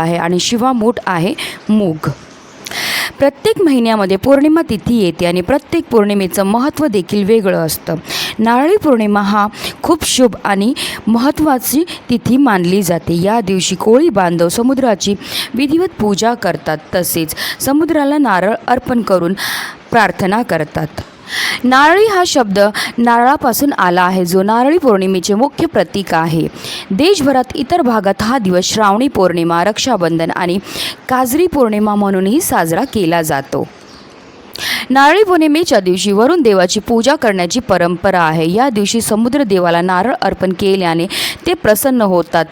आहे आणि शिवा मूठ आहे मूग. प्रत्येक महिन्यामध्ये पौर्णिमा तिथी येते आणि प्रत्येक पौर्णिमेचं महत्त्व देखील वेगळं असतं. नारळी पौर्णिमा हा खूप शुभ आणि महत्त्वाची तिथी मानली जाते. या दिवशी कोळी बांधव समुद्राची विधिवत पूजा करतात. तसेच समुद्राला नारळ अर्पण करून प्रार्थना करतात. नारळी हा शब्द नारळापासून आला आहे. जो नारळी पौर्णिमेचे मुख्य प्रतीक आहे. देशभरात इतर भागात हा दिवस श्रावणी पौर्णिमा रक्षाबंधन आणि काजरी पौर्णिमा म्हणूनही साजरा केला जातो. नारळी पौर्णिमेच्या दिवशी वरुण देवाची पूजा करण्याची परंपरा आहे. या दिवशी समुद्र देवाला नारळ अर्पण केल्याने ते प्रसन्न होतात.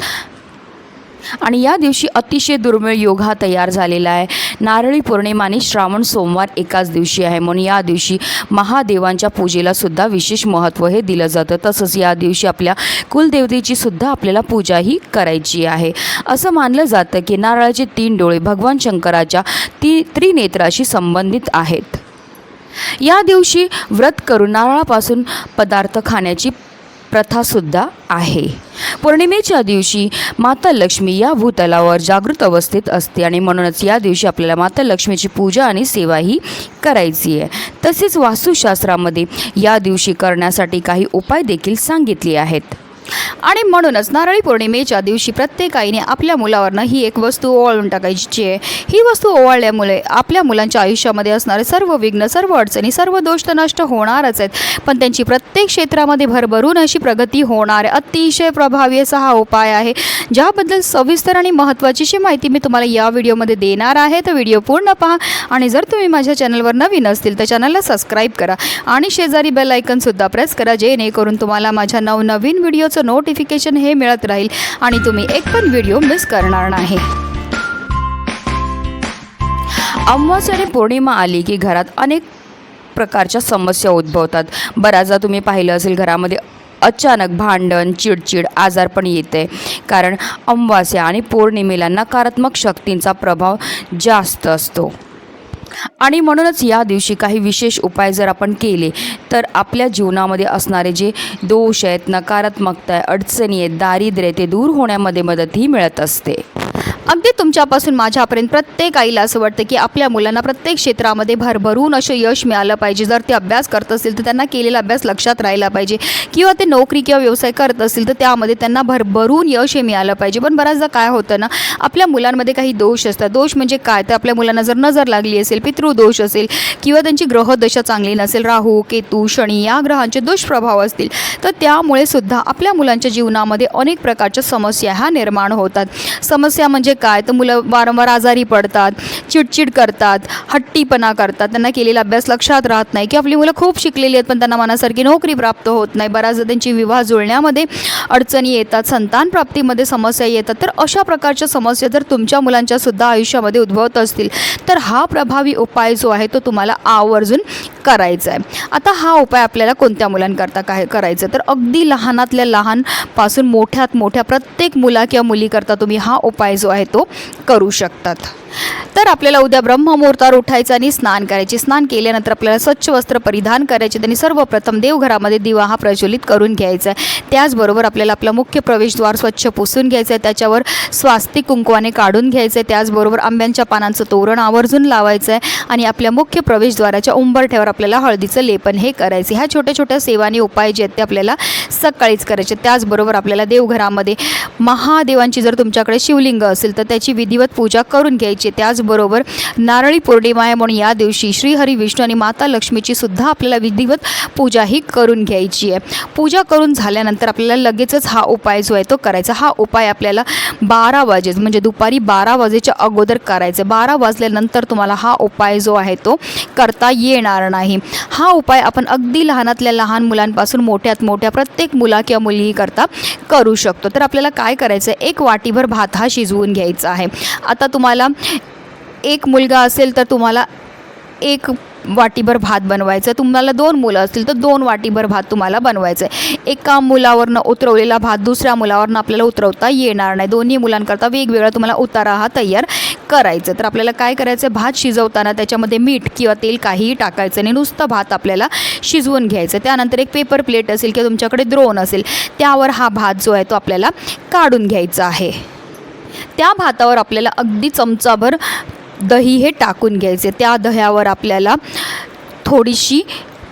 आणि या दिवशी अतिशय दुर्मिळ योग हा तयार झालेला आहे. नारळी पौर्णिमा आणि श्रावण सोमवार एकाच दिवशी आहे. म्हणून या दिवशी महादेवांच्या पूजेला सुद्धा विशेष महत्त्व हे दिलं जातं. तसंच या दिवशी आपल्या कुलदेवतेची सुद्धा आपल्याला पूजाही करायची आहे. असं मानलं जातं की नारळाचे तीन डोळे भगवान शंकराच्या ती त्रिनेत्राशी संबंधित आहेत. या दिवशी व्रत करून नारळापासून पदार्थ खाण्याची प्रथासुद्धा आहे. पौर्णिमेच्या दिवशी माता लक्ष्मी या भूतलावर जागृत अवस्थेत असते आणि म्हणूनच या दिवशी आपल्याला माता लक्ष्मीची पूजा आणि सेवाही करायची आहे. तसेच वास्तुशास्त्रामध्ये या दिवशी करण्यासाठी काही उपाय देखील सांगितले आहेत. आणि म्हणूनच नारळी पौर्णिमेच्या दिवशी प्रत्येक आईने आपल्या मुलावरनं ही एक वस्तू ओवाळून टाकायची आहे. ही वस्तू ओवाळल्यामुळे आपल्या मुलांच्या आयुष्यामध्ये असणारे सर्व विघ्न सर्व अडचणी सर्व दोष तर नष्ट होणारच आहेत. पण त्यांची प्रत्येक क्षेत्रामध्ये भरभरून अशी प्रगती होणार अतिशय प्रभावी असा हा उपाय आहे. ज्याबद्दल सविस्तर आणि महत्त्वाचीशी माहिती मी तुम्हाला या व्हिडिओमध्ये देणार आहे. तर व्हिडिओ पूर्ण पहा. आणि जर तुम्ही माझ्या चॅनलवर नवीन असतील तर चॅनलला सबस्क्राईब करा. आणि शेजारी बेल आयकनसुद्धा प्रेस करा जेणेकरून तुम्हाला माझ्या नवनवीन व्हिडिओचं नोटिफिकेशन हे मिळत राहील आणि तुम्ही एक पण व्हिडिओ मिस करणार नाही. अमावस्या आणि पौर्णिमा आली की घरात अनेक प्रकारच्या समस्या उद्भवतात. बऱ्याचदा तुम्ही पाहिलं असेल घरामध्ये अचानक भांडण चिडचिड आजार पण येते. कारण अमावास्या आणि पौर्णिमेला नकारात्मक शक्तींचा प्रभाव जास्त असतो. आणि म्हणूनच या दिवशी काही विशेष उपाय जर आपण केले तर आपल्या जीवनामध्ये असणारे जे दोष आहेत नकारात्मकता आहे अडचणी आहेत दारिद्र्य आहे, ते दूर होण्यामध्ये मदतही मिळत असते. अगदी तुमच्यापासून माझ्यापर्यंत प्रत्येक आईला असं वाटतं की आपल्या मुलांना प्रत्येक क्षेत्रामध्ये भरभरून असं यश मिळालं पाहिजे. जर ते अभ्यास करत असतील तर त्यांना केलेला अभ्यास लक्षात राहिला पाहिजे. किंवा ते नोकरी किंवा व्यवसाय करत असतील तर त्यामध्ये त्यांना भरभरून यश हे मिळालं पाहिजे. पण बऱ्याचदा काय होतं ना आपल्या मुलांमध्ये काही दोष असतात. दोष म्हणजे काय? तर आपल्या मुलांना जर नजर लागली असेल पितृदोष असेल किंवा त्यांची ग्रहदशा चांगली नसेल राहू केतू शनी या ग्रहांचे दुष्प्रभाव असतील तर त्यामुळे सुद्धा आपल्या मुलांच्या जीवनामध्ये अनेक प्रकारच्या समस्या ह्या निर्माण होतात. समस्या म्हणजे काय? तर मुलं वारंवार आजारी पडतात चिडचिड करतात हट्टीपणा करतात. त्यांना केलेला अभ्यास लक्षात राहत नाही. की आपली मुलं खूप शिकलेली आहेत पण त्यांना मनासारखी नोकरी प्राप्त होत नाही. बऱ्याचदा त्यांची विवाह जुळण्यामध्ये अडचणी येतात संतान प्राप्तीमध्ये समस्या येतात. तर अशा प्रकारच्या समस्या जर तुमच्या मुलांच्या सुद्धा आयुष्यामध्ये उद्भवत असतील तर हा प्रभावी उपाय जो आहे तो तुम्हाला आवर्जून करायचा आहे. आता हा उपाय आपल्याला कोणत्या मुलांकरता काय करायचं तर अगदी लहानातल्या लहानपासून मोठ्यात मोठ्या प्रत्येक मुला किंवा मुलीकरता तुम्ही हा उपाय जो आहे तो करू शकतात. तर आपल्याला उद्या ब्रह्ममुहूर्तावर उठायचं आणि स्नान करायचे. स्नान केल्यानंतर आपल्याला स्वच्छ वस्त्र परिधान करायचे. आणि सर्वप्रथम देवघरामध्ये दिवा हा प्रज्वलित करून घ्यायचा. आहे त्याचबरोबर आपल्याला आपलं मुख्य प्रवेशद्वार स्वच्छ पुसून घ्यायचं आहे. त्याच्यावर स्वास्तिक कुंकवाने काढून घ्यायचं. आहे त्याचबरोबर आंब्यांच्या पानांचं तोरण आवर्जून लावायचं आहे. आणि आपल्या मुख्य प्रवेशद्वाराच्या उंबरठ्यावर आपल्याला हळदीचं लेपन हे करायचे ह्या छोट्या छोट्या सेवाने उपाय जे आहेत ते आपल्याला सकाळीच करायचे त्याचबरोबर आपल्याला देवघरामध्ये महादेवांची जर तुमच्याकडे शिवलिंग असेल तर त्याची विधिवत पूजा करून घ्यायची त्याचबरोबर नारळी पौर्णिमा आहे म्हणून या दिवशी श्रीहरी विष्णू आणि माता लक्ष्मीची सुद्धा आपल्याला विधिवत पूजा ही करून घ्यायची आहे. पूजा करून झाल्यानंतर आपल्याला लगेचच हा उपाय जो आहे तो करायचा. हा उपाय आपल्याला बारा वाजेच म्हणजे दुपारी बारा वाजेच्या अगोदर करायचा बारा वाजल्यानंतर तुम्हाला हा उपाय जो आहे तो करता येणार नाही. हा उपाय आपण अगदी लहानातल्या लहान मुलांपासून मोठ्यात मोठ्या प्रत्येक मुला किंवा मुलीकरता करू शकतो. तर आपल्याला काय करायचं आहे? एक वाटीभर भात हा शिजवून घ्यायचा आहे. आता तुम्हाला एक मुलगा असेल तर तुम्हाला एक वाटीभर भात बनवायचं तुम्हाला दोन मुलं असतील तर दोन वाटीभर भात तुम्हाला बनवायचं आहे. एका मुलावरनं उतरवलेला भात दुसऱ्या मुलावरनं आपल्याला उतरवता येणार नाही. दोन्ही मुलांकरता वेगवेगळा तुम्हाला उतारा हा तयार करायचं तर आपल्याला काय करायचं आहे? भात शिजवताना त्याच्यामध्ये मीठ किंवा तेल काहीही टाकायचं नाही. नुसतं भात आपल्याला शिजवून घ्यायचं त्यानंतर एक पेपर प्लेट असेल किंवा तुमच्याकडे द्रोण असेल त्यावर हा भात जो आहे तो आपल्याला काढून घ्यायचा आहे. त्या भातावर आपल्याला अगदी चमचाभर दही हे टाकून घ्यायचे. त्या दह्यावर आपल्याला थोडीशी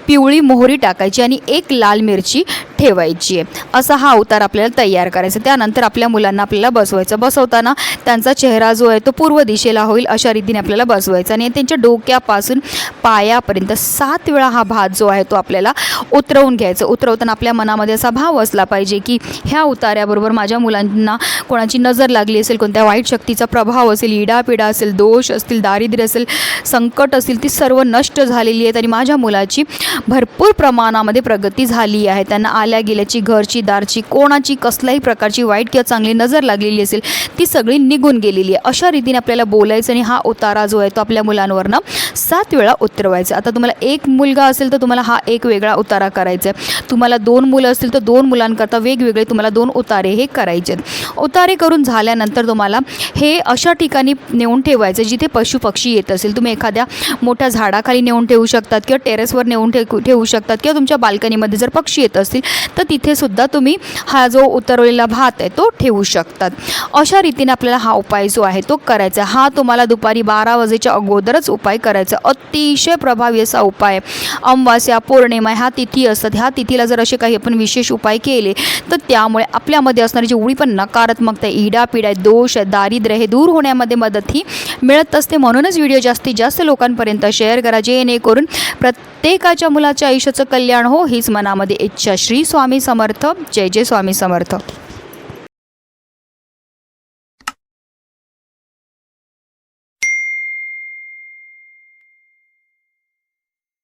पिवळी मोहरी टाकायची आणि एक लाल मिरची ठेवायची आहे. असा हा अवतार आपल्याला तयार करायचा त्यानंतर आपल्या मुलांना आपल्याला बसवायचं. बसवताना त्यांचा चेहरा जो आहे तो पूर्व दिशेला होईल अशा रीतीने आपल्याला बसवायचा. आणि त्यांच्या डोक्यापासून पायापर्यंत सात वेळा हा भात जो आहे तो आपल्याला उतरवून घ्यायचा. उतरवताना आपल्या मनामध्ये असा भाव असला पाहिजे की ह्या उतार्याबरोबर माझ्या मुलांना कोणाची नजर लागली असेल कोणत्या वाईट शक्तीचा प्रभाव असेल इडापिडा असेल दोष असतील दारिद्र्य असेल संकट असेल ती सर्व नष्ट झालेली आहेत. आणि माझ्या मुलाची भरपूर प्रमाणामध्ये प्रगती झाली आहे. त्यांना आल्या गेल्याची घरची दारची कोणाची कसल्याही प्रकारची वाईट किंवा चांगली नजर लागलेली असेल ती सगळी निघून गेलेली आहे. अशा रीतीने आपल्याला बोलायचं आणि हा उतारा जो आहे तो आपल्या मुलांवरनं सात वेळा उतरवायचा आता तुम्हाला एक मुलगा असेल तर तुम्हाला हा एक वेगळा उतारा करायचा आहे. तुम्हाला दोन मुलं असतील तर दोन मुलांकरता वेगवेगळे तुम्हाला दोन उतारे हे करायचे आहेत. उतारे करून झाल्यानंतर तुम्हाला हे अशा ठिकाणी नेऊन ठेवायचं जिथे पशुपक्षी येत असेल. तुम्ही एखाद्या मोठ्या झाडाखाली नेऊन ठेवू शकतात किंवा टेरेसवर नेऊन ठेवू ठेवू शकतात किंवा तुमच्या बाल्कनीमध्ये जर पक्षी येत असतील तर तिथेसुद्धा तुम्ही हा जो उतरवलेला भात आहे तो ठेवू शकतात. अशा रीतीने आपल्याला हा उपाय जो आहे तो करायचा आहे. हा तुम्हाला दुपारी बारा वाजेच्या अगोदरच उपाय करायचा अतिशय प्रभावी असा उपाय आहे. अमावास्या पौर्णिमा ह्या तिथी असतात. ह्या तिथीला जर असे काही आपण विशेष उपाय केले तर त्यामुळे आपल्यामध्ये असणारी जेवढी पण नकारात्मकता आहे, इडापिडा आहे दोष आहे दारिद्र्य हे दूर होण्यामध्ये मदत ही मिळत असते. म्हणूनच व्हिडिओ जास्तीत जास्त लोकांपर्यंत शेअर करा. जेणेकरून प्रत्येकाच्या मुलाच्या आयुष्याचं कल्याण हो हीच मनामध्ये इच्छा. श्री स्वामी समर्थ. जय जय स्वामी समर्थ.